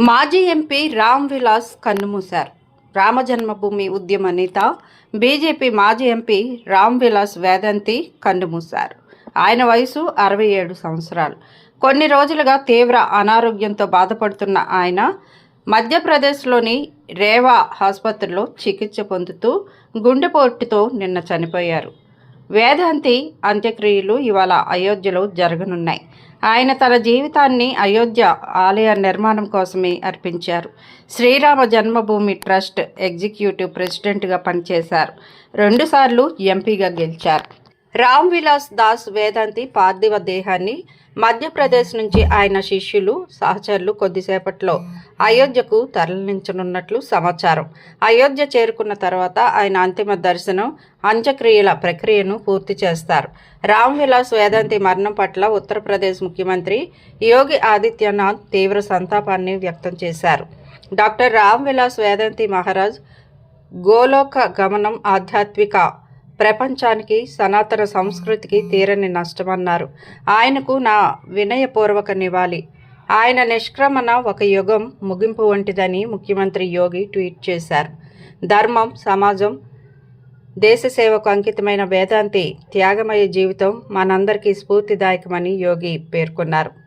మాజీ ఎంపీ రామ్ విలాస్ కన్నుమూశారు. రామజన్మభూమి ఉద్యమ నేత బీజేపీ మాజీ ఎంపీ రామ్ విలాస్ వేదంతి కన్నుమూశారు. ఆయన వయసు అరవై ఏడు సంవత్సరాలు. కొన్ని రోజులుగా తీవ్ర అనారోగ్యంతో బాధపడుతున్న ఆయన మధ్యప్రదేశ్లోని రేవా ఆసుపత్రిలో చికిత్స పొందుతూ గుండెపోటుతో నిన్న చనిపోయారు. వేదాంతి అంత్యక్రియలు ఇవాళ అయోధ్యలో జరగనున్నాయి. ఆయన తన జీవితాన్ని అయోధ్య ఆలయ నిర్మాణం కోసమే అర్పించారు. శ్రీరామ జన్మభూమి ట్రస్ట్ ఎగ్జిక్యూటివ్ ప్రెసిడెంట్గా పనిచేశారు. రెండుసార్లు ఎంపీగా గెలిచారు. రామ్ విలాస్ దాస్ వేదాంతి పార్థివ దేహాన్ని మధ్యప్రదేశ్ నుంచి ఆయన శిష్యులు సహచరులు కొద్దిసేపట్లో అయోధ్యకు తరలించనున్నట్లు సమాచారం. అయోధ్య చేరుకున్న తర్వాత ఆయన అంతిమ దర్శనం అంత్యక్రియల ప్రక్రియను పూర్తి చేస్తారు. రామ్ విలాస్ వేదాంతి మరణం పట్ల ఉత్తరప్రదేశ్ ముఖ్యమంత్రి యోగి ఆదిత్యనాథ్ తీవ్ర సంతాపాన్ని వ్యక్తం చేశారు. డాక్టర్ రామ్ విలాస్ వేదాంతి మహారాజ్ గోలోక గమనం ఆధ్యాత్మిక ప్రపంచానికి సనాతన సంస్కృతికి తీరని నష్టమన్నారు. ఆయనకు నా వినయపూర్వక నివాళి. ఆయన నిష్క్రమణ ఒక యుగం ముగింపు వంటిదని ముఖ్యమంత్రి యోగి ట్వీట్ చేశారు. ధర్మం సమాజం దేశ సేవకు అంకితమైన వేదాంతి త్యాగమయ జీవితం మనందరికీ స్ఫూర్తిదాయకమని యోగి పేర్కొన్నారు.